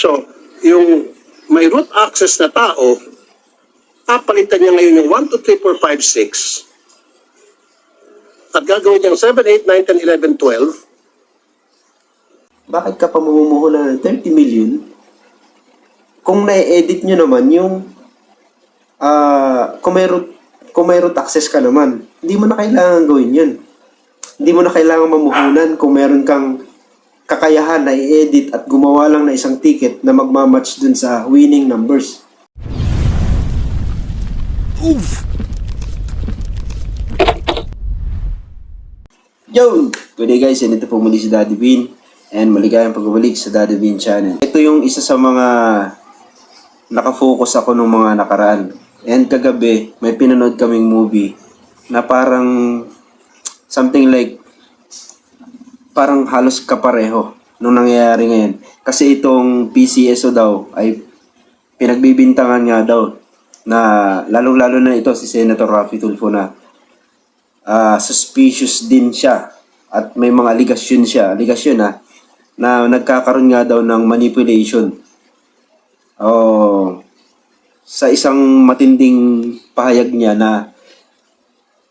So, yung may root access na tao, papalitan niya ngayon yung 1, 2, 3, 4, 5, 6. At gagawin niyang 7, 8, 9, 10, 11, 12. Bakit ka pa mamumuhunan ng 30 million kung na-edit nyo naman yung ah kung may root, kung may root access ka naman, hindi mo na kailangan gawin yun. Hindi mo na kailangan mamuhunan kung meron kang kakayahan na i-edit at gumawa lang na isang ticket na magmamatch dun sa winning numbers. Yo! Good day guys, and ito po muli si Daddy Bean and maligayang pagbabalik sa Daddy Bean channel. Ito yung isa sa mga nakafocus ako nung mga nakaraan. And kagabi, may pinanood kaming movie na parang something like parang halos kapareho nung nangyayari ngayon. Kasi itong PCSO daw ay pinagbibintangan nga daw na lalong-lalo na ito si Senator Raffy Tulfo na ah, suspicious din siya at may mga aligasyon siya, aligasyon na na nagkakaroon nga daw ng manipulation. Oh, sa isang matinding pahayag niya na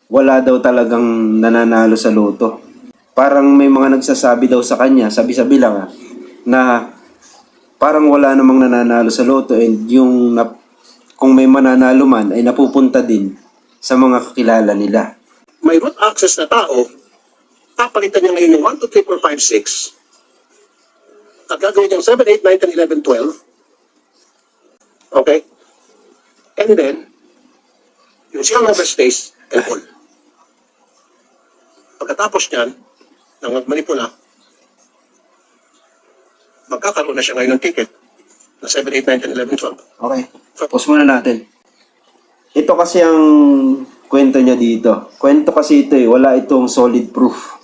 wala daw talagang nananalo sa loto. Parang may mga nagsasabi daw sa kanya, sabi-sabi lang ah, na parang wala namang nananalo sa loto and yung nap- kung may mananalo man ay napupunta din sa mga kakilala nila. May root access na tao, papalitan niya ngayon yung 1, 2, 3, 4, 5, 6. At gagawin niyang 7, 8, 9, 10, 11, 12. Okay? And then, yung serial number stays and all. Pagkatapos niyan, nang magmanipula, magkakaroon na siya ngayon ng ticket na 7, 8, 9, 10, 11, 12. Okay. Pause muna natin. Ito kasi ang kwento niya dito. Kwento kasi ito eh. Wala itong solid proof.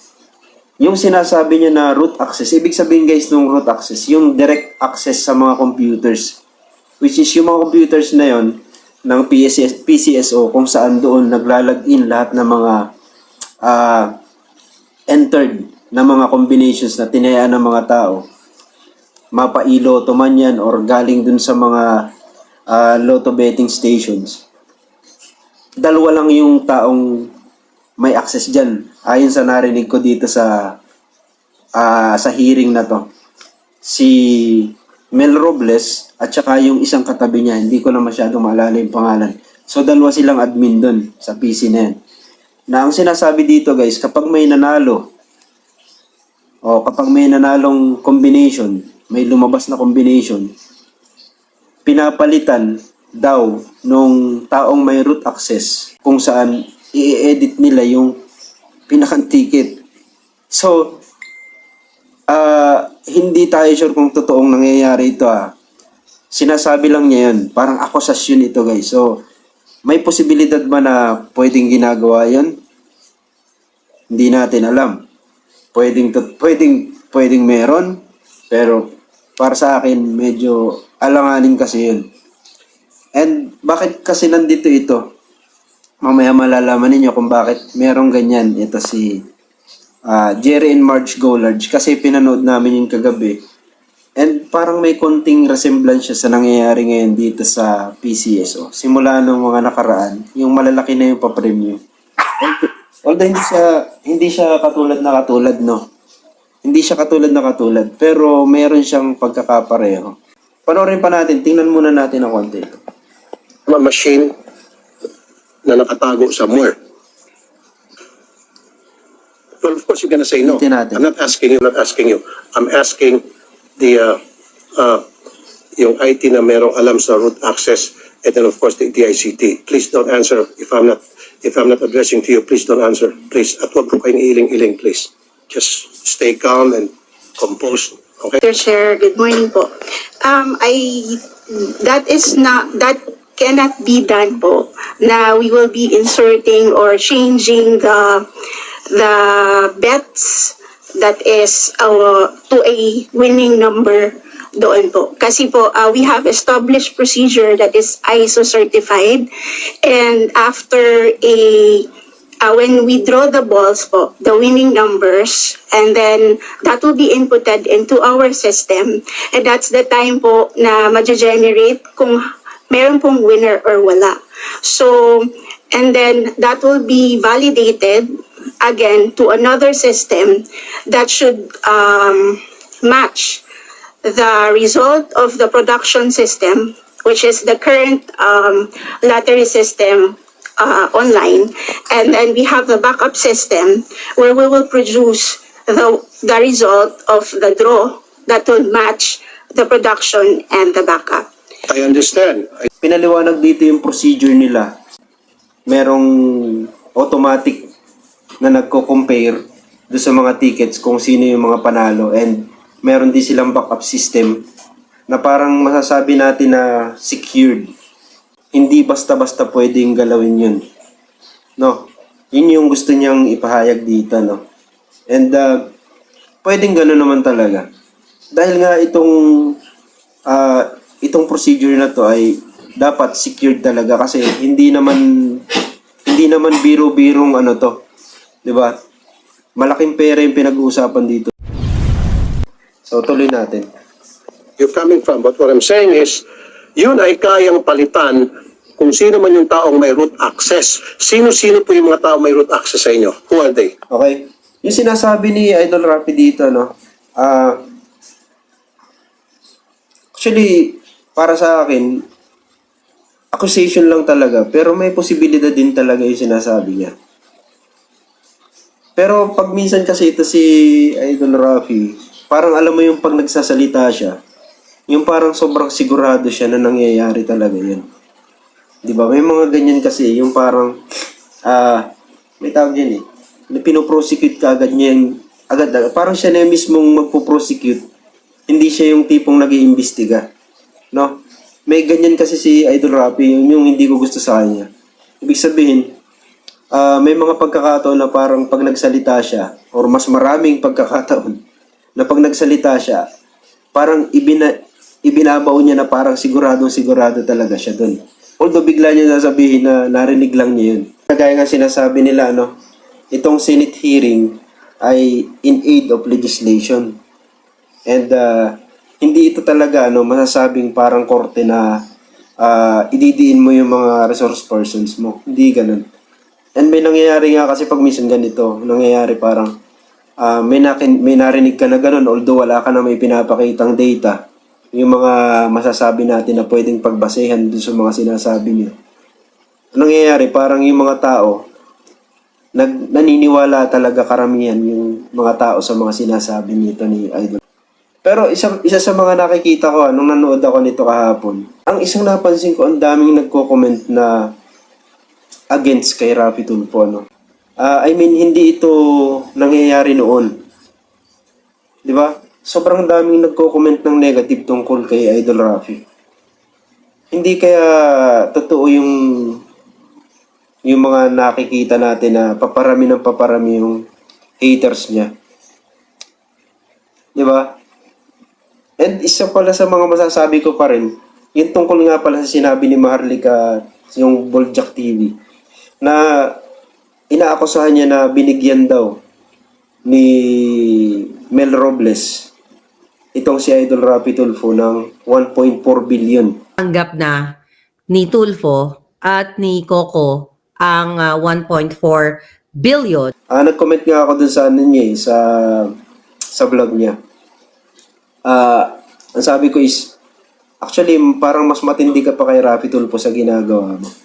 Yung sinasabi niya na root access, ibig sabihin guys ng root access, yung direct access sa mga computers. Which is yung mga computers na yon ng PCS, PCSO kung saan doon naglalag-in lahat ng mga ah, entered na mga combinations na tinayaan ng mga tao mapailoto man yan or galing dun sa mga ah, lotto betting stations. Dalawa lang yung taong may access dyan. Ayon sa narinig ko dito sa ah, sa hearing na to. Si Mel Robles at saka yung isang katabi niya. Hindi ko na masyado maalala yung pangalan. So dalawa silang admin dun sa PC na yan. Na ang sinasabi dito guys, kapag may nanalo, o kapag may nanalong combination, may lumabas na combination, pinapalitan daw nung taong may root access kung saan i-edit nila yung pinakang ticket. So, ah hindi tayo sure kung totoong nangyayari ito ah. Sinasabi lang niya yun. Parang akusasyon ito guys. So, may posibilidad ba na pwedeng ginagawa yun? Hindi natin alam. Pwedeng, pwedeng, pwedeng meron. Pero, para sa akin, medyo alanganin kasi yun. And, bakit kasi nandito ito? Mamaya malalaman ninyo kung bakit merong ganyan. Ito si ah, Jerry and Marge Golarge. Kasi pinanood namin yung kagabi. And parang may konting resemblance siya sa nangyayari ngayon dito sa PCSO. Simula nung mga nakaraan, yung malalaki na yung papremyo. Although hindi siya, hindi siya katulad na katulad, no? Hindi siya katulad na katulad, pero meron siyang pagkakapareho. Panoorin pa natin, tingnan muna natin ang konti ito. a machine na nakatago somewhere. Well, of course, you're gonna say no. Natin. I'm not asking you, I'm not asking you. I'm asking the, uh, uh, yung IT na merong alam sa root access and then of course the DICT. Please don't answer if I'm not, if I'm not addressing to you, please don't answer. Please, at huwag po kayong iling-iling, please. Just stay calm and composed, okay? Mr. Chair, good morning po. Um, I, that is not, that cannot be done po, na we will be inserting or changing the, the bets that is uh, to a winning number doon po. Kasi po, uh, we have established procedure that is ISO certified and after a uh, when we draw the balls po, the winning numbers, and then that will be inputted into our system. And that's the time po na ma-generate kung meron pong winner or wala. So, and then that will be validated again to another system that should um, match the result of the production system, which is the current um, lottery system uh, online, and then we have the backup system where we will produce the the result of the draw that will match the production and the backup. I understand. I- Pinaliwanag dito yung procedure nila. Merong automatic na nagko-compare do sa mga tickets kung sino yung mga panalo and meron din silang backup system na parang masasabi natin na secured. Hindi basta-basta pwedeng galawin yun. No? Yun yung gusto niyang ipahayag dito, no? And uh, pwedeng gano'n naman talaga. Dahil nga itong ah, itong procedure na to ay dapat secured talaga kasi hindi naman hindi naman biro-birong ano to. 'Di ba? Malaking pera yung pinag-uusapan dito. So tuloy natin. you're coming from. But what I'm saying is, yun ay kayang palitan kung sino man yung taong may root access. Sino-sino po yung mga taong may root access sa inyo? Who are they? Okay? Yung sinasabi ni Idol Rapi dito, no? Ah, actually, para sa akin, accusation lang talaga. Pero may posibilidad din talaga yung sinasabi niya. Pero pag minsan kasi ito si Idol Rafi, parang alam mo yung pag nagsasalita siya, yung parang sobrang sigurado siya na nangyayari talaga yan. Di ba? May mga ganyan kasi, yung parang, ah, may tawag yan eh, na pinoprosecute ka agad niya agad, agad, parang siya na yung mismong magpo-prosecute, hindi siya yung tipong nag iimbestiga No? May ganyan kasi si Idol Rapi, yun yung hindi ko gusto sa kanya. Ibig sabihin, ah, may mga pagkakataon na parang pag nagsalita siya, or mas maraming pagkakataon, na pag nagsalita siya, parang ibina, ibinabaw niya na parang siguradong sigurado talaga siya dun. Although bigla niya sasabihin na narinig lang niya yun. Kagaya nga sinasabi nila, no, itong Senate hearing ay in aid of legislation. And uh, hindi ito talaga ano, masasabing parang korte na uh, ididiin mo yung mga resource persons mo. Hindi ganun. And may nangyayari nga kasi pag minsan ganito, nangyayari parang ah, may, nakin, may narinig ka na ganun although wala ka na may pinapakitang data yung mga masasabi natin na pwedeng pagbasehan dun sa mga sinasabi. Ang nangyayari, parang yung mga tao, nag, naniniwala talaga karamihan yung mga tao sa mga sinasabi nito ni Idol. Pero isa, isa sa mga nakikita ko, ah, nung nanood ako nito kahapon, ang isang napansin ko, ang daming nagko-comment na against kay Rafi Tulfo, no? Ah, I mean, hindi ito nangyayari noon. Di ba? Sobrang daming nagko-comment ng negative tungkol kay Idol Rafi. Hindi kaya totoo yung yung mga nakikita natin na paparami ng paparami yung haters niya. Di ba? And isa pala sa mga masasabi ko pa rin, yung tungkol nga pala sa sinabi ni Maharlika, yung Boljak TV, na inaakusahan niya na binigyan daw ni Mel Robles itong si Idol Rapi Tulfo ng 1.4 billion. tanggap na ni Tulfo at ni Coco ang ah, 1.4 billion. Ah, nag-comment nga ako dun sa ano niya eh, sa sa vlog niya. Ah, ang sabi ko is actually parang mas matindi ka pa kay Rafi Tulfo sa ginagawa mo.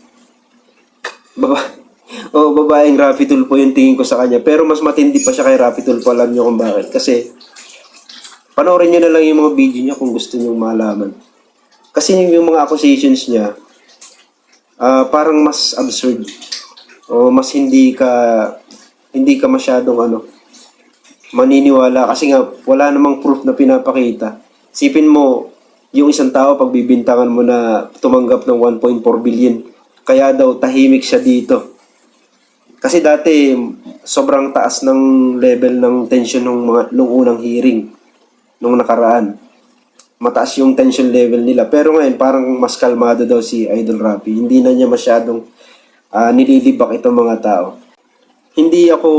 Baba oh, babaeng Rafi Tulfo yung tingin ko sa kanya. Pero mas matindi pa siya kay Rafi Tulfo. Alam niyo kung bakit. Kasi, panoorin niyo na lang yung mga video niya kung gusto niyo malaman. Kasi yung mga accusations niya, ah parang mas absurd. O mas hindi ka, hindi ka masyadong ano, maniniwala. Kasi nga, wala namang proof na pinapakita. Sipin mo, yung isang tao, pagbibintangan mo na tumanggap ng 1.4 billion, kaya daw tahimik siya dito. Kasi dati sobrang taas ng level ng tension ng mga nung unang hearing nung nakaraan. Mataas yung tension level nila. Pero ngayon parang mas kalmado daw si Idol Rapi. Hindi na niya masyadong ah, nililibak itong mga tao. hindi ako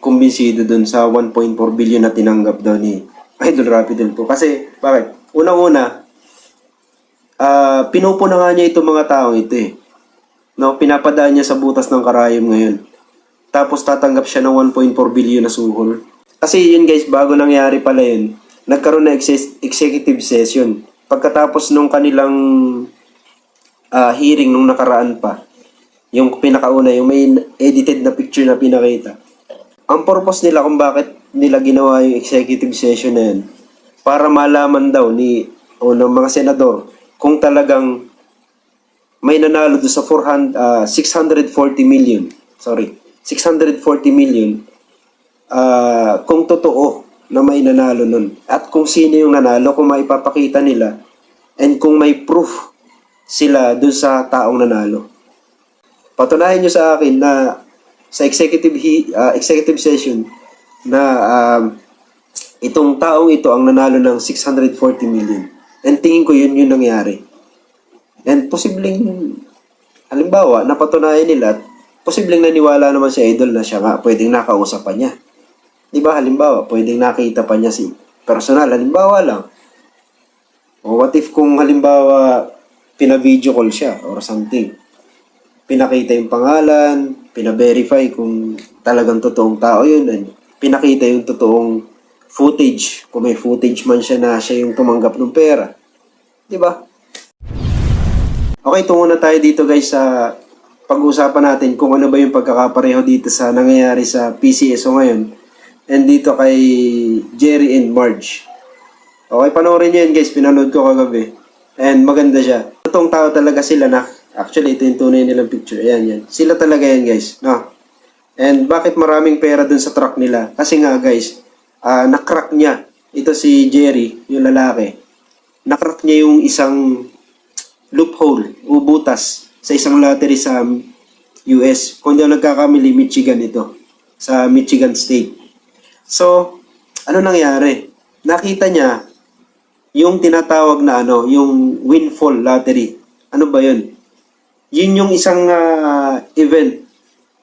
kumbinsido dun sa 1.4 billion na tinanggap daw ni Idol Rapidel po. Kasi, bakit? Unang-una, ah pinupuna nga niya itong mga taong ito eh. No, pinapadaan niya sa butas ng karayom ngayon. Tapos tatanggap siya ng 1.4 billion na suhol. Kasi yun guys, bago nangyari pala yun, nagkaroon na ex- executive session. Pagkatapos nung kanilang ah, hearing nung nakaraan pa, yung pinakauna, yung may edited na picture na pinakita. Ang purpose nila kung bakit nila ginawa yung executive session na yun, para malaman daw ni o ng mga senador kung talagang may nanalo doon sa 400, ah, 640 million. Sorry, 640 million ah, kung totoo na may nanalo nun. At kung sino yung nanalo, kung maipapakita nila, and kung may proof sila dun sa taong nanalo. Patunayan nyo sa akin na sa executive ah, executive session na um, itong taong ito ang nanalo ng 640 million. And tingin ko yun yung nangyari. And posibleng, halimbawa, napatunayan nila, posibleng naniwala naman si Idol na siya nga pwedeng nakausap pa niya. Di ba, halimbawa, pwedeng nakita pa niya si personal, halimbawa lang. O what if kung halimbawa, pina-video call siya or something. Pinakita yung pangalan, pina-verify kung talagang totoong tao yun, and pinakita yung totoong footage, kung may footage man siya na siya yung tumanggap ng pera. Di ba? Okay, tungo na tayo dito guys sa pag-uusapan natin kung ano ba yung pagkakapareho dito sa nangyayari sa PCSO ngayon and dito kay Jerry and Marge. Okay, panoorin nyo yun guys, pinanood ko kagabi. And maganda siya. Totoong tao talaga sila na, actually ito yung tunay nilang picture. Ayan, yan. Sila talaga yan guys. No? And bakit maraming pera dun sa truck nila? Kasi nga guys, ah nakrack niya. Ito si Jerry, yung lalaki. Nakrack niya yung isang loophole o butas sa isang lottery sa US. Kung di ako Michigan ito. Sa Michigan State. So, ano nangyari? Nakita niya yung tinatawag na ano, yung windfall lottery. Ano ba yun? Yun yung isang ah, event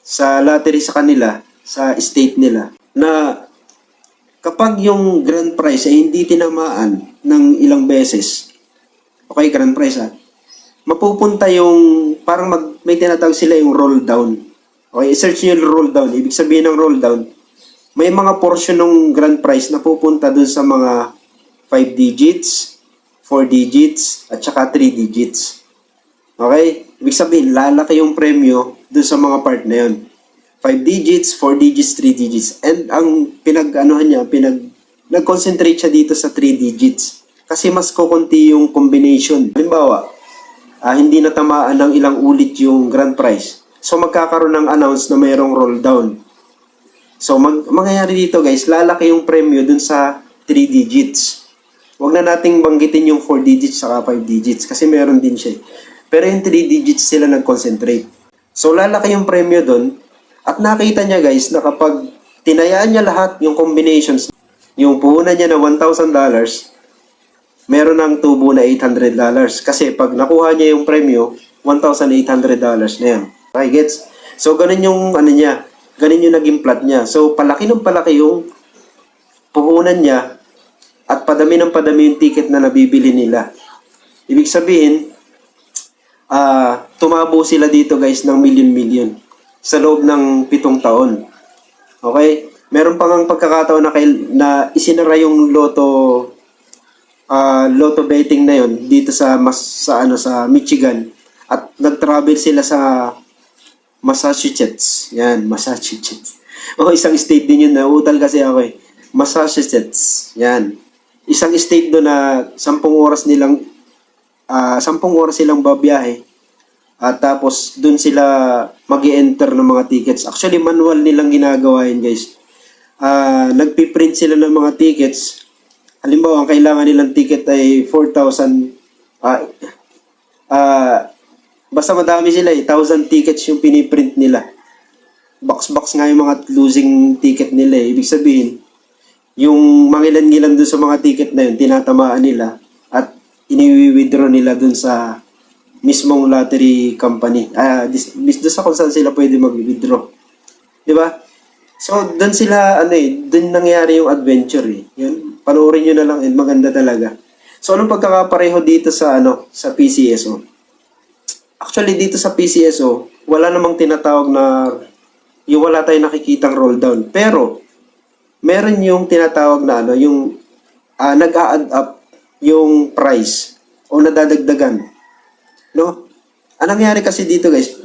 sa lottery sa kanila, sa state nila, na kapag yung grand prize ay hindi tinamaan ng ilang beses, okay, grand prize ha, mapupunta yung, parang mag, may tinatawag sila yung roll down. Okay, search nyo yung roll down. Ibig sabihin ng roll down, may mga portion ng grand prize na pupunta dun sa mga 5 digits, 4 digits, at saka 3 digits. Okay? Ibig sabihin, lalaki yung premyo dun sa mga part na yun. 5 digits, 4 digits, 3 digits. And ang pinag-anuhan niya, pinag nag-concentrate siya dito sa 3 digits. Kasi mas kukunti yung combination. Halimbawa, ah, hindi natamaan ng ilang ulit yung grand prize. So magkakaroon ng announce na mayroong roll down. So mag mangyayari dito guys, lalaki yung premyo dun sa 3 digits. Huwag na nating banggitin yung 4 digits saka 5 digits kasi meron din siya. eh. Pero yung 3 digits sila nag-concentrate. So lalaki yung premyo dun at nakita niya guys na kapag tinayaan niya lahat yung combinations, yung puhunan niya na $1,000, meron ng tubo na $800. Kasi pag nakuha niya yung premyo, $1,800 na yan. Okay, gets? So, ganun yung, ano niya, ganun yung naging plot niya. So, palaki ng palaki yung puhunan niya at padami ng padami yung ticket na nabibili nila. Ibig sabihin, ah tumabo sila dito guys ng million-million sa loob ng pitong taon. Okay? Meron pa ngang pagkakataon na, kail- na isinara yung loto ah lotto betting na yon dito sa mas sa ano sa Michigan at nag-travel sila sa Massachusetts. Yan, Massachusetts. O isang state din yun na utal kasi ako eh. Massachusetts. Yan. Isang state doon na 10 oras nilang ah 10 oras silang babiyahe. At tapos doon sila mag enter ng mga tickets. Actually manual nilang ginagawa yun guys. Ah nagpiprint sila ng mga tickets halimbawa, ang kailangan nilang ticket ay 4,000, ah, ah, basta madami sila eh, 1,000 tickets yung piniprint nila. Box-box nga yung mga losing ticket nila eh. Ibig sabihin, yung mangilan-ngilan dun sa mga ticket na yun, tinatamaan nila at iniwi-withdraw nila dun sa mismong lottery company. Ah, dis, doon sa kung saan sila pwede mag-withdraw. Di ba? So, doon sila, ano eh, doon nangyari yung adventure eh. Yun, panoorin nyo na lang and maganda talaga. So, anong pagkakapareho dito sa, ano, sa PCSO? Actually, dito sa PCSO, wala namang tinatawag na, yung wala tayong nakikitang roll down. Pero, meron yung tinatawag na, ano, yung ah, nag-a-add up yung price o nadadagdagan. No? Anong nangyari kasi dito guys,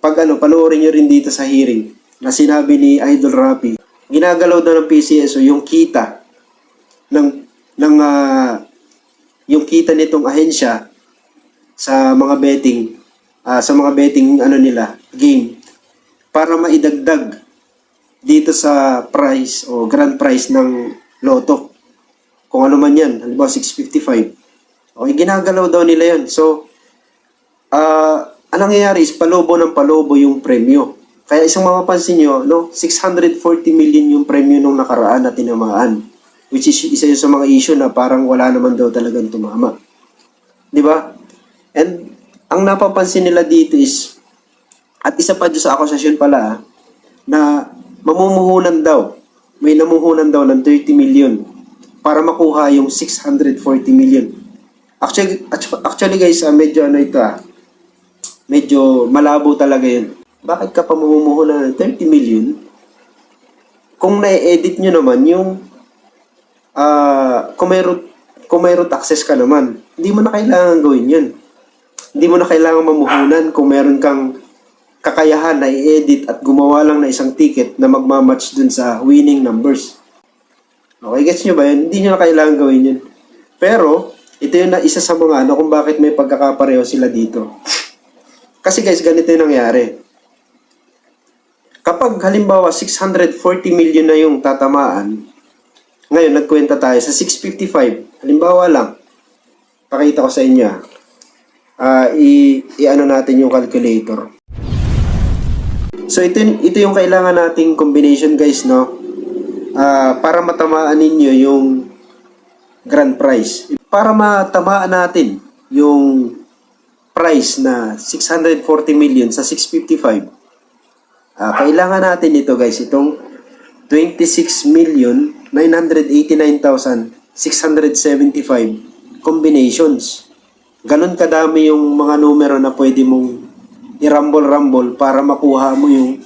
pag ano, panoorin nyo rin dito sa hearing na sinabi ni Idol Rapi, ginagalaw daw ng PCSO yung kita ng ng ah, yung kita nitong ahensya sa mga betting ah, sa mga betting ano nila game para maidagdag dito sa price o grand prize ng loto. Kung ano man yan, halimbawa 655. Okay, ginagalaw daw nila yan. So, ah anong nangyayari is palobo ng palobo yung premyo. Kaya isang mapapansin nyo, no, 640 million yung premyo nung nakaraan na tinamaan. Which is isa yun sa mga issue na parang wala naman daw talagang tumama. Di ba? And ang napapansin nila dito is, at isa pa doon sa akusasyon pala, ah, na mamumuhunan daw, may namuhunan daw ng 30 million para makuha yung 640 million. Actually, actually guys, ah, medyo ano ito ah, medyo malabo talaga yun. Bakit ka pa mamumuhunan ng 30 million kung na-edit nyo naman yung ah kung may root, kung may root access ka naman, hindi mo na kailangan gawin yun. Hindi mo na kailangan mamuhunan kung meron kang kakayahan na i-edit at gumawa lang na isang ticket na magmamatch dun sa winning numbers. Okay, gets nyo ba yun? Hindi nyo na kailangan gawin yun. Pero, ito yung na isa sa mga ano kung bakit may pagkakapareho sila dito. Kasi guys, ganito yung nangyari. Kapag halimbawa 640 million na yung tatamaan, ngayon nagkwenta tayo sa 655. Halimbawa lang, pakita ko sa inyo. ah. Ah, i, i-ano natin yung calculator. So ito, ito yung kailangan nating combination guys, no? Ah, para matamaan ninyo yung grand prize. Para matamaan natin yung price na 640 million sa 655. Ah, kailangan natin ito guys, itong 26 million 989,675 combinations. Ganon kadami yung mga numero na pwede mong i-rumble-rumble para makuha mo yung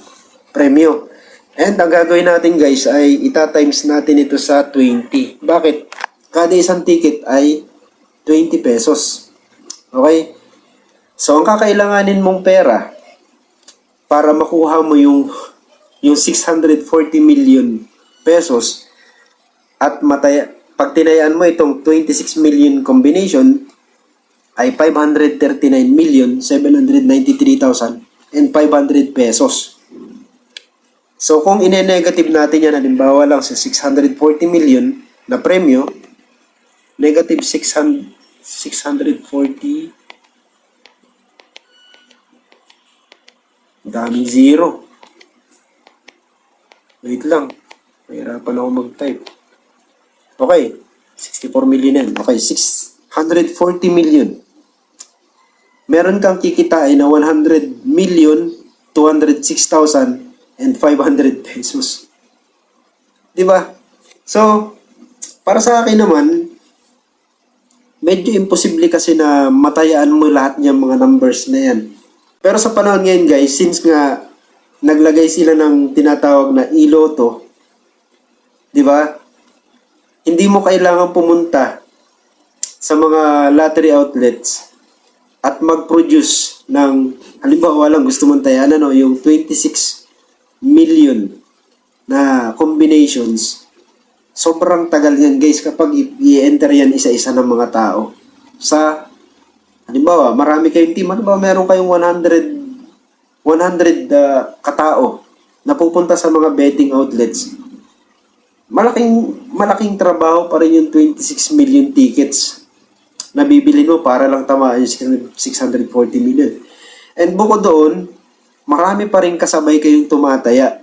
premyo. And ang gagawin natin guys ay ita-times natin ito sa 20. Bakit? Kada isang ticket ay 20 pesos. Okay? So, ang kakailanganin mong pera para makuha mo yung yung 640 million pesos at mataya, pag tinayaan mo itong 26 million combination ay 539 million 793,000 and 500 pesos. So kung ine-negative natin yan, halimbawa lang sa 640 million na premyo, negative 600, 640 daming zero. Wait lang. Mahirapan ako mag-type. Okay. 64 million yan. Okay. 640 million. Meron kang kikitain na 100 million 206,000 and 500 pesos. Di ba? So, para sa akin naman, medyo imposible kasi na matayaan mo lahat ng mga numbers na yan. Pero sa panahon ngayon guys, since nga naglagay sila ng tinatawag na iloto, di ba? Hindi mo kailangan pumunta sa mga lottery outlets at mag-produce ng, halimbawa lang gusto mong tayanan, no, yung 26 million na combinations. Sobrang tagal yan guys kapag i-enter yan isa-isa ng mga tao sa Halimbawa, marami kayong team. Halimbawa, meron kayong 100 100 uh, katao na pupunta sa mga betting outlets. Malaking malaking trabaho pa rin yung 26 million tickets na bibili mo para lang tamaan yung 640 million. And bukod doon, marami pa rin kasabay kayong tumataya.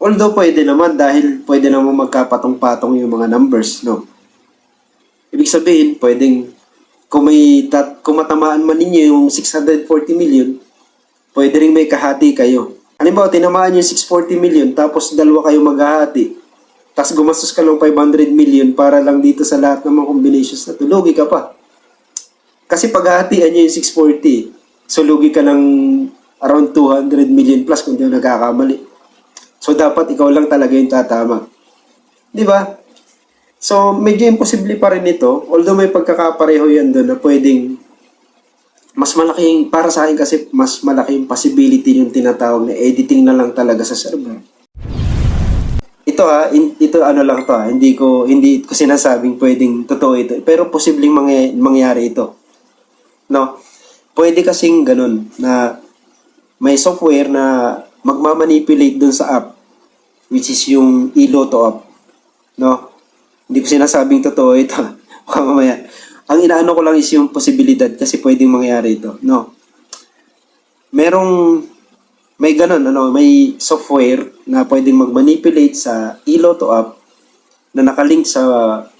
Although pwede naman dahil pwede naman magkapatong-patong yung mga numbers, no? Ibig sabihin, pwedeng kung may kung matamaan man ninyo yung 640 million, pwede rin may kahati kayo. Halimbawa, tinamaan yung 640 million, tapos dalawa kayo maghahati. Tapos gumastos ka ng 500 million para lang dito sa lahat ng mga combinations na to. Lugi ka pa. Kasi paghahatian niya yung 640, so lugi ka ng around 200 million plus kung di ako nagkakamali. So dapat ikaw lang talaga yung tatama. Di ba? So medyo imposible pa rin ito, although may pagkakapareho yan doon na pwedeng mas malaki yung, para sa akin kasi mas malaki yung possibility yung tinatawag na editing na lang talaga sa server. Ito ha, in- ito ano lang to ha, hindi ko hindi ko sinasabing pwedeng totoo ito, pero posibleng mangy- mangyari ito. No? Pwede kasing ganun na may software na magmamanipulate dun sa app which is yung iLotto app. No? Hindi ko sinasabing totoo ito. Baka mamaya. Ang inaano ko lang is yung posibilidad kasi pwedeng mangyari ito. No? Merong may ganun, ano, may software na pwedeng mag-manipulate sa iLotto app na nakalink sa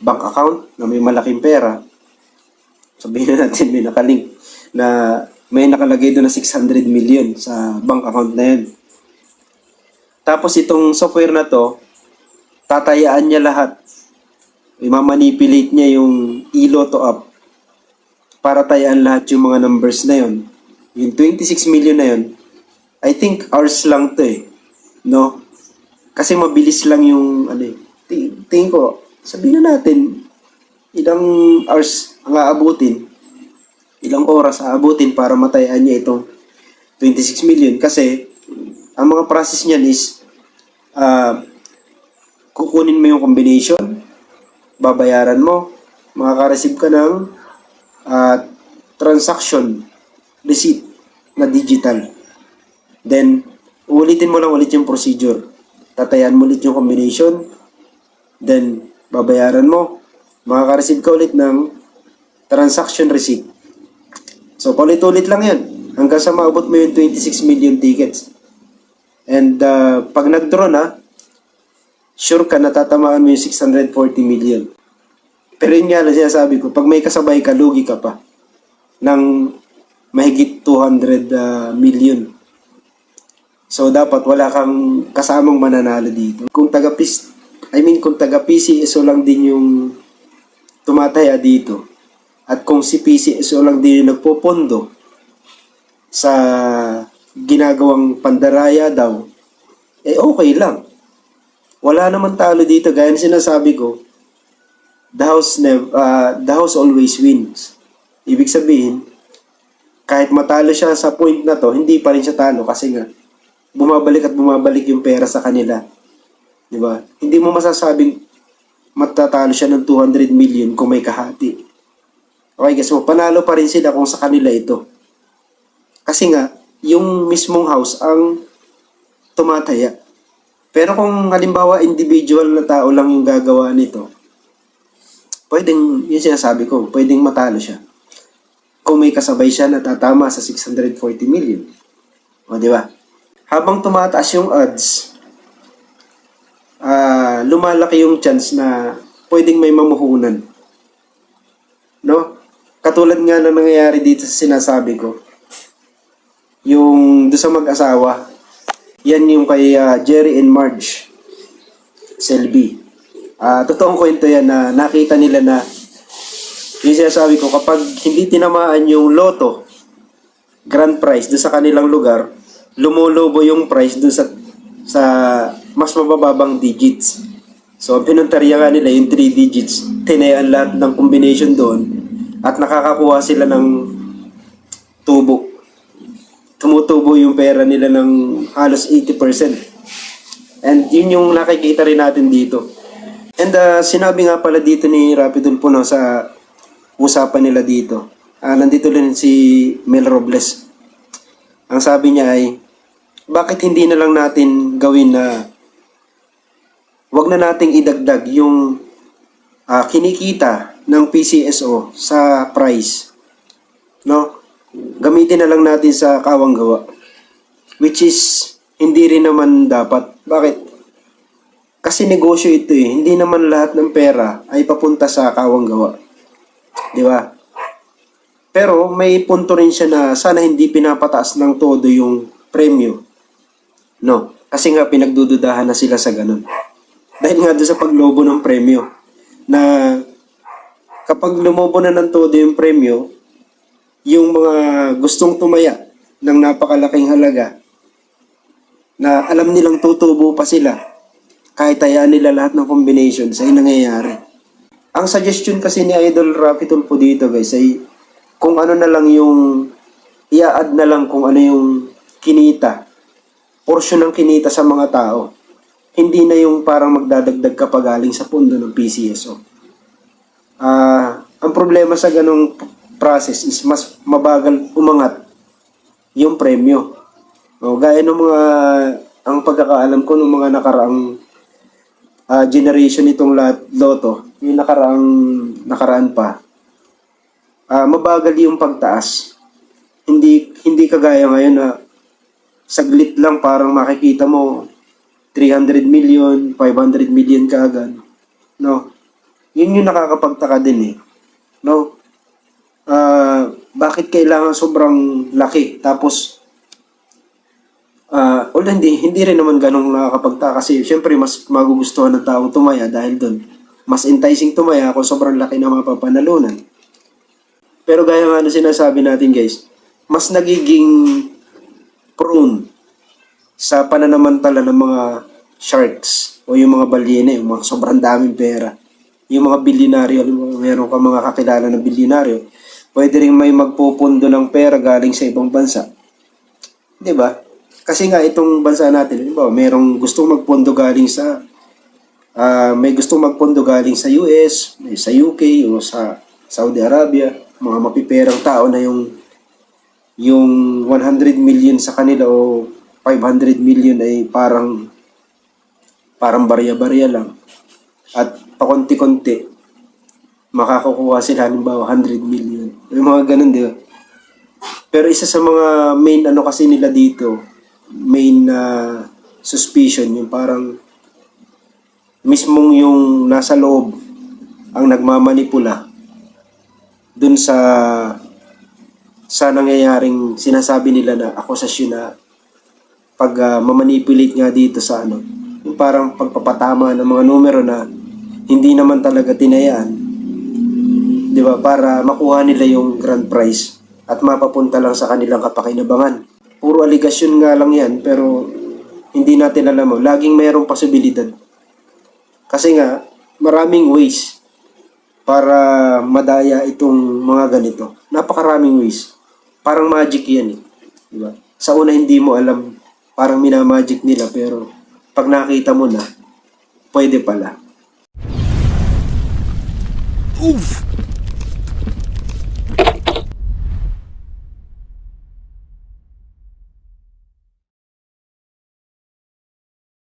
bank account na may malaking pera. Sabihin na natin may nakalink na may nakalagay doon na 600 million sa bank account na yun. Tapos itong software na to, tatayaan niya lahat. Imamanipulate niya yung iLotto app para tayaan lahat yung mga numbers na yun. Yung 26 million na yun, I think hours lang to eh. No? Kasi mabilis lang yung, ano eh. Ti- Tingin ko, sabihin na natin, ilang hours ang aabutin, ilang oras aabutin para matayan niya itong 26 million. Kasi, ang mga process niyan is, ah, kukunin mo yung combination, babayaran mo, makaka-receive ka ng ah, transaction receipt na digital. Then, ulitin mo lang ulit yung procedure. Tatayan mo ulit yung combination. Then, babayaran mo. Makaka-receive ka ulit ng transaction receipt. So, paulit-ulit lang yan. Hanggang sa maabot mo yung 26 million tickets. And uh, pag nag-draw na, sure ka natatamaan mo yung 640 million. Pero yun nga lang sinasabi ko, pag may kasabay ka, lugi ka pa ng mahigit 200 uh, million. So dapat wala kang kasamang mananalo dito. Kung taga I mean kung taga PCSO lang din yung tumataya dito at kung si PCSO lang din yung nagpopondo sa ginagawang pandaraya daw, eh okay lang. Wala naman talo dito. Gaya na sinasabi ko, the house, nev- uh, the house always wins. Ibig sabihin, kahit matalo siya sa point na to, hindi pa rin siya talo kasi nga, bumabalik at bumabalik yung pera sa kanila. Di ba? Hindi mo masasabing matatalo siya ng 200 million kung may kahati. Okay, guys, so panalo pa rin sila kung sa kanila ito. Kasi nga, yung mismong house ang tumataya. Pero kung halimbawa individual na tao lang yung gagawa nito, pwedeng, yun sinasabi ko, pwedeng matalo siya. Kung may kasabay siya na tatama sa 640 million. O, di ba? Habang tumataas yung odds, ah lumalaki yung chance na pwedeng may mamuhunan. No? Katulad nga na nangyayari dito sa sinasabi ko. Yung doon sa mag-asawa, yan yung kay ah, Jerry and Marge Selby. Ah, totoong kwento yan na nakita nila na yung sinasabi ko, kapag hindi tinamaan yung loto, grand prize doon sa kanilang lugar, lumulobo yung price doon sa sa mas mabababang digits. So, ang pinuntarya nga nila yung 3 digits, tinayaan lahat ng combination doon at nakakakuha sila ng tubo. Tumutubo yung pera nila ng halos 80%. And yun yung nakikita rin natin dito. And uh, sinabi nga pala dito ni Rapidul Puno sa usapan nila dito. Ah, nandito rin si Mel Robles. Ang sabi niya ay, bakit hindi na lang natin gawin na wag na nating idagdag yung ah, kinikita ng PCSO sa price. No? Gamitin na lang natin sa kawang gawa. Which is, hindi rin naman dapat. Bakit? Kasi negosyo ito eh. Hindi naman lahat ng pera ay papunta sa kawang gawa. Di ba? Pero may punto rin siya na sana hindi pinapataas ng todo yung premyo. No. Kasi nga pinagdududahan na sila sa ganun. Dahil nga doon sa paglobo ng premyo na kapag lumobo na ng todo yung premyo, yung mga gustong tumaya ng napakalaking halaga na alam nilang tutubo pa sila kahit hayaan nila lahat ng combinations ay nangyayari. Ang suggestion kasi ni Idol Rafi Tulfo dito guys ay kung ano na lang yung i-add na lang kung ano yung kinita portion ng kinita sa mga tao. Hindi na yung parang magdadagdag ka pa galing sa pundo ng PCSO. Ah, ang problema sa ganong process is mas mabagal umangat yung premyo. O, gaya ng mga ang pagkakaalam ko ng mga nakaraang ah, generation itong lat, loto, yung nakaraang nakaraan pa. ah, mabagal yung pagtaas. Hindi hindi kagaya ngayon na saglit lang parang makikita mo 300 million, 500 million kaagad. No? Yun yung nakakapagtaka din eh. No? Ah, bakit kailangan sobrang laki? Tapos, ah, although hindi, hindi rin naman ganong nakakapagtaka kasi syempre mas magugustuhan ng tao tumaya dahil doon. Mas enticing tumaya kung sobrang laki na mapapanalunan. Pero gaya nga na sinasabi natin guys, mas nagiging prone sa pananamantala ng mga sharks o yung mga balyena, yung mga sobrang daming pera. Yung mga bilyonaryo, meron ka mga kakilala ng bilyonaryo, pwede rin may magpupundo ng pera galing sa ibang bansa. Di ba? Kasi nga itong bansa natin, ba, merong gustong magpundo galing sa ah, may gustong magpundo galing sa US, may sa UK o sa Saudi Arabia, mga mapiperang tao na yung yung 100 million sa kanila o 500 million ay parang parang barya-barya lang. At pakonti-konti, makakukuha sila halimbawa 100 million. Yung mga ganun, di? Pero isa sa mga main ano kasi nila dito, main na suspicion, yung parang mismong yung nasa loob ang nagmamanipula dun sa sa nangyayaring sinasabi nila na akusasyon na pag ah, mamanipulate nga dito sa ano, yung parang pagpapatama ng mga numero na hindi naman talaga tinayaan. 'Di ba? Para makuha nila yung grand prize at mapapunta lang sa kanilang kapakinabangan. Puro aligasyon nga lang 'yan pero hindi natin alam mo, laging mayroong posibilidad. Kasi nga maraming ways para madaya itong mga ganito. Napakaraming ways. Parang magic yan eh. Di ba? Sa una hindi mo alam, parang minamagic nila, pero pag nakita mo na, pwede pala. Oof!